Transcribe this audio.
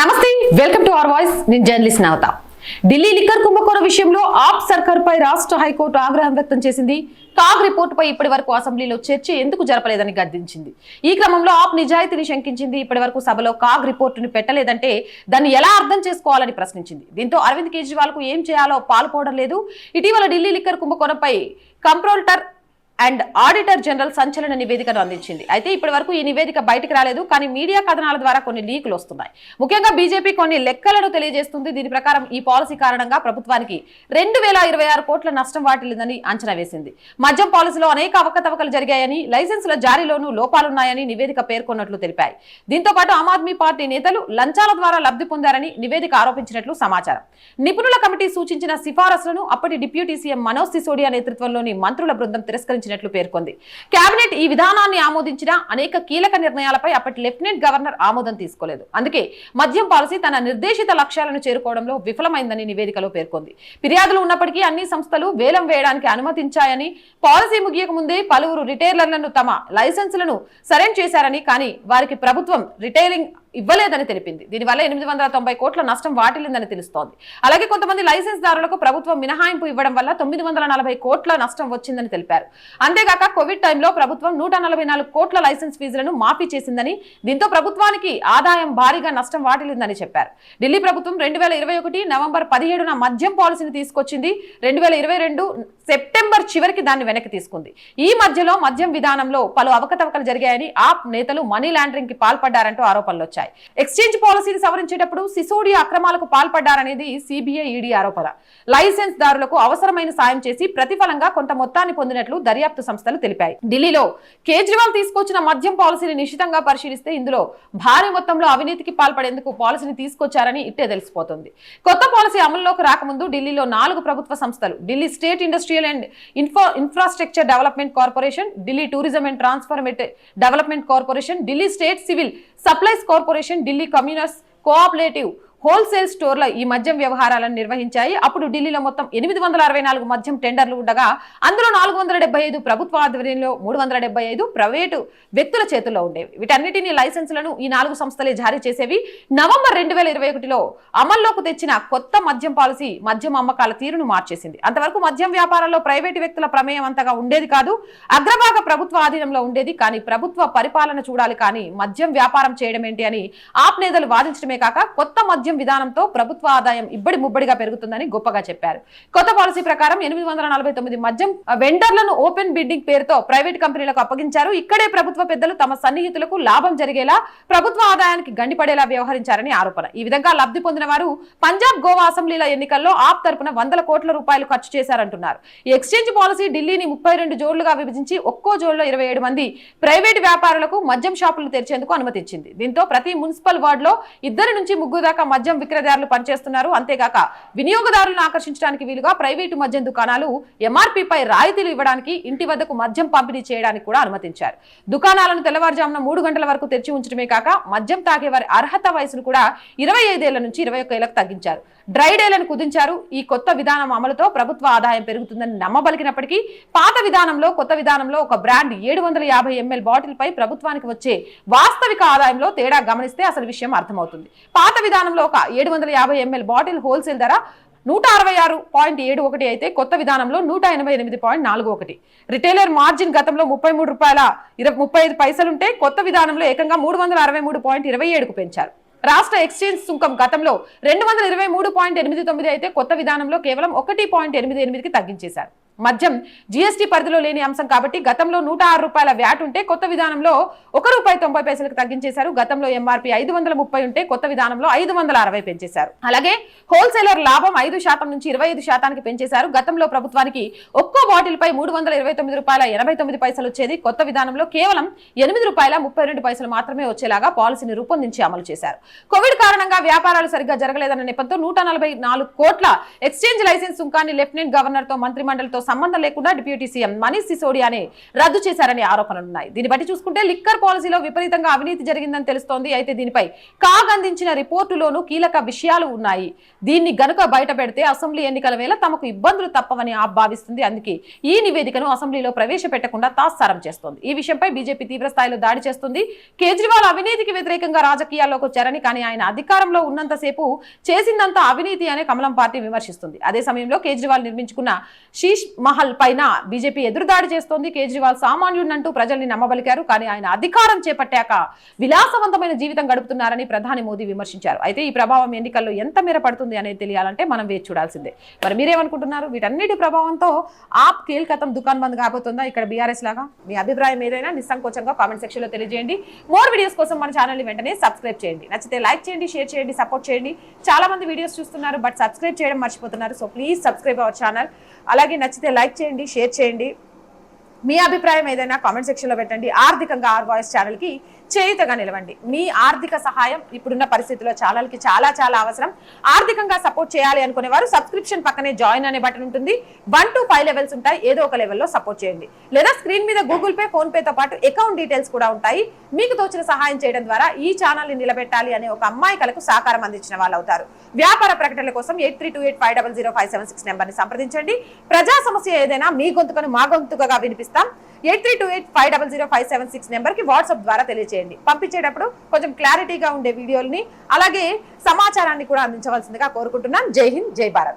నమస్తే welcome to our voice. నేను journalist నవత. Delhi liquor కుంభకోణ విషయంలో ఆప్ సర్కార్ పై రాష్ట్ర హైకోర్టు ఆగ్రహం వ్యక్తం చేసింది. కాగ్ రిపోర్టుపై ఇప్పటి వరకు అసెంబ్లీలో చర్చ ఎందుకు జరపలేదని గద్దించింది. ఈ క్రమంలో ఆప్ నిజాయితీని శంకించింది. ఇప్పటి వరకు సభలో కాగ్ రిపోర్టును పెట్టలేదంటే దాన్ని ఎలా అర్థం చేసుకోవాలని ప్రశ్నించింది. దీంతో అరవింద్ కేజ్రీవాల్కు ఏం చేయాలో పాల్పోవడం లేదు. ఇటీవల ఢిల్లీ లిక్కర్ కుంభకోణంపై కంప్రోల్టర్ అండ్ ఆడిటర్ జనరల్ సంచలన నివేదికను అందించింది. అయితే ఇప్పటి వరకు ఈ నివేదిక బయటకు రాలేదు కానీ మీడియా కథనాల ద్వారా కొన్ని లీకులు వస్తున్నాయి. ముఖ్యంగా బీజేపీ కొన్ని లెక్కలను తెలియజేస్తుంది. దీని ప్రకారం ఈ పాలసీ కారణంగా ప్రభుత్వానికి రెండు వేల ఇరవై ఆరు కోట్ల నష్టం వాటిల్లిందని అంచనా వేసింది. మద్యం పాలసీలో అనేక అవకతవకలు జరిగాయని లైసెన్సుల జారీలోనూ లోపాలున్నాయని నివేదిక పేర్కొన్నట్లు తెలిపాయి. దీంతో పాటు ఆమ్ ఆద్మీ పార్టీ నేతలు లంచాల ద్వారా లబ్ధి పొందారని నివేదిక ఆరోపించినట్లు సమాచారం. నిపుణుల కమిటీ సూచించిన సిఫారసులను అప్పటి డిప్యూటీ సీఎం మనోజ్ సిసోడియా నేతృత్వంలోని మంత్రుల బృందం తిరస్కరించిన చేసినట్లు పేర్కొంది. కేబినెట్ ఈ విధానాన్ని ఆమోదించిన అనేక కీలక నిర్ణయాలపై అప్పటి లెఫ్టినెంట్ గవర్నర్ ఆమోదం తీసుకోలేదు. అందుకే మద్యం పాలసీ తన నిర్దేశిత లక్ష్యాలను చేరుకోవడంలో విఫలమైందని నివేదికలో పేర్కొంది. ఫిర్యాదులు ఉన్నప్పటికీ అన్ని సంస్థలు వేలం వేయడానికి అనుమతించాయని పాలసీ ముగియక ముందే పలువురు రిటైలర్లను తమ లైసెన్సులను సరెండ్ చేశారని కానీ వారికి ప్రభుత్వం రిటైలింగ్ ఇవ్వలేదని తెలిపింది. దీనివల్ల ఎనిమిది వందల తొంభై కోట్ల నష్టం వాటిల్లిందని తెలుస్తోంది. అలాగే కొంతమంది లైసెన్స్ దారులకు ప్రభుత్వం మినహాయింపు ఇవ్వడం వల్ల తొమ్మిది వందల నలభై కోట్ల నష్టం వచ్చిందని తెలిపారు. అంతేగాక కోవిడ్ టైంలో ప్రభుత్వం నూట నలభై నాలుగు కోట్ల లైసెన్స్ ఫీజులను మాఫీ చేసిందని దీంతో ప్రభుత్వానికి ఆదాయం భారీగా నష్టం వాటిల్లిందని చెప్పారు. ఢిల్లీ ప్రభుత్వం రెండు వేల ఇరవై ఒకటి నవంబర్ పదిహేడున మద్యం పాలసీని తీసుకొచ్చింది. రెండు వేల ఇరవై రెండు సెప్టెంబర్ చివరికి దాన్ని వెనక్కి తీసుకుంది. ఈ మధ్యలో మద్యం విధానంలో పలు అవకతవకలు జరిగాయని ఆప్ నేతలు మనీ లాండరింగ్కి పాల్పడ్డారంటూ ఆరోపణలు వచ్చాయి ఎక్స్చేంజ్ పాలసీని సవరించేటప్పుడు సిసోడియా అక్రమాలకు పాల్పడ్డారనేది సిబిఐ ఈడీ ఆరోపణ. లైసెన్స్ దారులకు అవసరమైన సాయం చేసి ప్రతిఫలంగా కొంత మొత్తాన్ని పొందినట్లు దర్యాప్తు సంస్థలు తెలిపాయి. ఢిల్లీలో కేజ్రీవాల్ తీసుకొచ్చిన మద్యం పాలసీని నిశితంగా పరిశీలిస్తే ఇందులో భారీ మొత్తంలో అవినీతికి పాల్పడేందుకు పాలసీని తీసుకొచ్చారని ఇట్టే తెలిసిపోతుంది. కొత్త పాలసీ అమల్లోకి రాకముందు ఢిల్లీలో నాలుగు ప్రభుత్వ సంస్థలు Delhi state industrial and infra infrastructure development corporation Delhi tourism and transformed development corporation Delhi state civil supplies corporation corporation Delhi communes cooperative wholesale స్టోర్ల ఈ మద్యం వ్యవహారాలను నిర్వహించాయి. అప్పుడు ఢిల్లీలో మొత్తం ఎనిమిది వందల అరవై నాలుగు మద్యం టెండర్లు ఉండగా అందులో నాలుగు వందల డెబ్బై ఐదు ప్రభుత్వ ఆధ్వర్యంలో మూడు వందల డెబ్బై ఐదు ప్రైవేటు వ్యక్తుల చేతుల్లో ఉండేవి. వీటన్నిటిని లైసెన్సులను ఈ నాలుగు సంస్థలే జారీ చేసేవి. నవంబర్ రెండు వేల ఇరవై ఒకటిలో అమల్లోకి తెచ్చిన కొత్త మద్యం పాలసీ మద్యం అమ్మకాల తీరును మార్చేసింది. అంతవరకు మద్యం వ్యాపారంలో ప్రైవేటు వ్యక్తుల ప్రమేయం అంతగా ఉండేది కాదు. అగ్రభాగ ప్రభుత్వ ఆధీనంలో ఉండేది కానీ ప్రభుత్వ పరిపాలన చూడాలి కానీ మద్యం వ్యాపారం చేయడం ఏంటి అని ఆప్ నేతలు వాదించడమే కాక కొత్త మద్యం విధానంతో ప్రభుత్వ ఆదాయం ఇబ్బడి ముబ్బడిగా పెరుగుతుందని గొప్పగా చెప్పారు. కొత్త పాలసీ ప్రకారం ఎనిమిది వందల నలభై తొమ్మిది మద్యం వెండర్లను ఓపెన్ బిడ్డింగ్ పేరుతో ప్రైవేట్ కంపెనీలకు అప్పగించారు. ఇక్కడే ప్రభుత్వ పెద్దలు తమ సన్నిహితులకు లాభం జరిగేలా ప్రభుత్వ ఆదాయానికి గండిపడేలా వ్యవహరించారని ఆరోపణ. ఈ విధంగా లబ్ధి పొందిన వారు పంజాబ్ గోవా అసెంబ్లీల ఎన్నికల్లో ఆప్ తరపున వందల కోట్ల రూపాయలు ఖర్చు చేశారంటున్నారు. ఈ ఎక్స్చేంజ్ పాలసీ ఢిల్లీని ముప్పై రెండు జోన్లుగా విభజించి ఒక్కో జోన్లో ఇరవై ఏడు మంది ప్రైవేట్ వ్యాపారులకు మద్యం షాపులు తెరిచేందుకు అనుమతించింది. దీంతో ప్రతి మున్సిపల్ వార్డులో ఇద్దరి నుంచి ముగ్గురు దాకా మద్యం విక్రయదారులు పనిచేస్తున్నారు. అంతేగాక వినియోగదారులను ఆకర్షించడానికి వీలుగా ప్రైవేటు మద్యం దుకాణాలు ఎంఆర్పీపై రాయితీలు ఇవ్వడానికి ఇంటి వద్దకు మద్యం పంపిణీ చేయడానికి కూడా అనుమతించారు. దుకాణాలను తెల్లవారుజామున మూడు గంటల వరకు తెరిచి ఉంచడమే కాక మద్యం తాగే వారి అర్హత వయసును కూడా ఇరవై ఐదేళ్ళ నుంచి ఇరవై ఒక్క ఏళ్ళకు తగ్గించారు. డ్రై డేలను కుదించారు. ఈ కొత్త విధానం అమలుతో ప్రభుత్వ ఆదాయం పెరుగుతుందని నమ్మబలికినప్పటికీ పాత విధానంలో కొత్త విధానంలో ఒక బ్రాండ్ ఏడు వందల యాభై ఎంఎల్ బాటిల్ పై ప్రభుత్వానికి వచ్చే వాస్తవిక ఆదాయంలో తేడా గమనిస్తే అసలు విషయం అర్థమవుతుంది. పాత విధానంలో ఒక ఏడు వందల యాభై ఎంఎల్ బాటిల్ హోల్సేల్ ధర నూట అరవై ఆరు పాయింట్ ఏడు ఒకటి అయితే కొత్త విధానంలో నూట ఎనభై ఎనిమిది పాయింట్ నాలుగు ఒకటి. రిటైలర్ మార్జిన్ గతంలో ముప్పై మూడు రూపాయల ఇరవై ముప్పై ఐదు పైసలుంటే కొత్త విధానంలో ఏకంగా మూడు వందల అరవై మూడు పాయింట్ ఇరవై ఏడుకు పెంచారు. రాష్ట్ర ఎక్స్చేంజ్ సుంకం గతంలో రెండు వందల ఇరవై మూడు పాయింట్ ఎనిమిది తొమ్మిది అయితే కొత్త విధానంలో కేవలం ఒకటి పాయింట్ ఎనిమిది ఎనిమిదికి తగ్గించేశారు. మద్యం జీఎస్టీ పరిధిలో లేని అంశం కాబట్టి గతంలో నూట ఆరు రూపాయల వ్యాట్ ఉంటే కొత్త విధానంలో ఒక రూపాయి తొంభై పైసలకు తగ్గించేశారు. గతంలో ఎంఆర్పి ఐదు వందల ముప్పై ఉంటే కొత్త విధానంలో ఐదు వందల అరవై పెంచేశారు. అలాగే హోల్సేలర్ లాభం ఐదు శాతం నుంచి ఇరవై ఐదు శాతానికి పెంచేశారు. గతంలో ప్రభుత్వానికి ఒక్క బాటిల్ పై మూడు వందల ఇరవై తొమ్మిది రూపాయల ఎనభై తొమ్మిది పైసలు వచ్చేది కొత్త విధానంలో కేవలం ఎనిమిది రూపాయల ముప్పై రెండు పైసలు మాత్రమే వచ్చేలాగా పాలసీని రూపొందించి అమలు చేశారు. కోవిడ్ కారణంగా వ్యాపారాలు సరిగ్గా జరగలేదన్న నేపథ్యంతో నూట నలభై నాలుగు కోట్ల ఎక్స్చేంజ్ లైసెన్స్ సుంకాన్ని లెఫ్టినెంట్ గవర్నర్తో మంత్రి మండలితో సంబంధం లేకుండా డిప్యూటీ సీఎం మనీష్ సిసోడియాని రద్దు చేశారనే ఆరోపణలున్నాయి దీన్ని బట్టి చూసుకుంటే లిక్కర్ పాలసీలో విపరీతంగా అవినీతి జరిగిందని తెలుస్తోంది. అయితే దీనిపై కాగ్ అందించిన రిపోర్టులోనూ కీలక విషయాలు ఉన్నాయి. దీన్ని గనుక బయట పెడితే అసెంబ్లీ ఎన్నికల వేళ తమకు ఇబ్బందులు తప్పవని ఆ భావిస్తుంది. అందుకే ఈ నివేదికను అసెంబ్లీలో ప్రవేశపెట్టకుండా తాత్సారం చేస్తోంది. ఈ విషయంపై బీజేపీ తీవ్ర స్థాయిలో దాడి చేస్తుంది. కేజ్రీవాల్ అవినీతికి వ్యతిరేకంగా రాజకీయాల్లోకి వచ్చారని కానీ ఆయన అధికారంలో ఉన్నంతసేపు చేసిందంతా అవినీతి అనే కమలం పార్టీ విమర్శిస్తుంది. అదే సమయంలో కేజ్రీవాల్ నిర్మించుకున్న శీష్ మహల్ పైన బీజేపీ ఎదురుదాడి చేస్తోంది. కేజ్రీవాల్ సామాన్యుడినంటూ ప్రజల్ని నమ్మబలికారు. కానీ ఆయన అధికారం చేపట్టాక విలాసవంతమైన జీవితం గడుపుతున్నారని ప్రధాని మోదీ విమర్శించారు. అయితే ఈ ప్రభావం ఎన్నికల్లో ఎంత మేర పడుతుంది అనేది తెలియాలంటే మనం వేచి చూడాల్సిందే. మరి మీరేమనుకుంటున్నారు? వీటన్నిటి ప్రభావంతో ఆప్ కీల్కతం దుకాన్ బంద్ కాబోతుందా? ఇక్కడ బీఆర్ఎస్ లాగా? మీ అభిప్రాయం ఏదైనా నిస్సంకోచంగా కామెంట్ సెక్షన్లో తెలియజేయండి. మోర్ వీడియోస్ కోసం మన ఛానల్ని వెంటనే సబ్స్క్రైబ్ చేయండి. నచ్చితే లైక్ చేయండి షేర్ చేయండి సపోర్ట్ చేయండి. చాలా మంది వీడియోస్ చూస్తున్నారు బట్ సబ్స్క్రైబ్ చేయడం మర్చిపోతున్నారు. So please subscribe our channel అలాగే నచ్చితే లైక్ చేయండి షేర్ చేయండి. మీ అభిప్రాయం ఏదైనా కామెంట్ సెక్షన్లో పెట్టండి. ఆర్థికంగా ఆర్ వాయిస్ ఛానల్కి చేయుతగా నిలవండి. మీ ఆర్థిక సహాయం ఇప్పుడున్న పరిస్థితుల్లో ఛానల్కి చాలా చాలా అవసరం. ఆర్థికంగా సపోర్ట్ చేయాలి అనుకునే వారు సబ్స్క్రిప్షన్ పక్కనే జాయిన్ అనే బటన్ ఉంటుంది. వన్ టు ఫైవ్ లెవెల్స్ ఉంటాయి. ఏదో ఒక లెవెల్లో సపోర్ట్ చేయండి. లేదా స్క్రీన్ మీద గూగుల్ పే ఫోన్పేతో పాటు అకౌంట్ డీటెయిల్స్ కూడా ఉంటాయి. మీకు తోచిన సహాయం చేయడం ద్వారా ఈ ఛానల్ని నిలబెట్టాలి అనే ఒక అమ్మాయి కలకు సహకారం అందించిన వాళ్ళు అవుతారు. వ్యాపార ప్రకటనల కోసం eight three two eight five double zero five seven six నెంబర్ని సంప్రదించండి. ప్రజా సమస్య ఏదైనా మీ గొంతుకను మా గొంతుకగా వినిపిస్తాం eight three two eight five double zero five seven six నెంబర్కి వాట్సాప్ ద్వారా తెలియజేయండి పంపించేటప్పుడు కొంచెం క్లారిటీగా ఉండే వీడియోల్ని అలాగే సమాచారాన్ని కూడా అందించవలసిందిగా కోరుకుంటున్నాం జై హింద్ జై భారత్.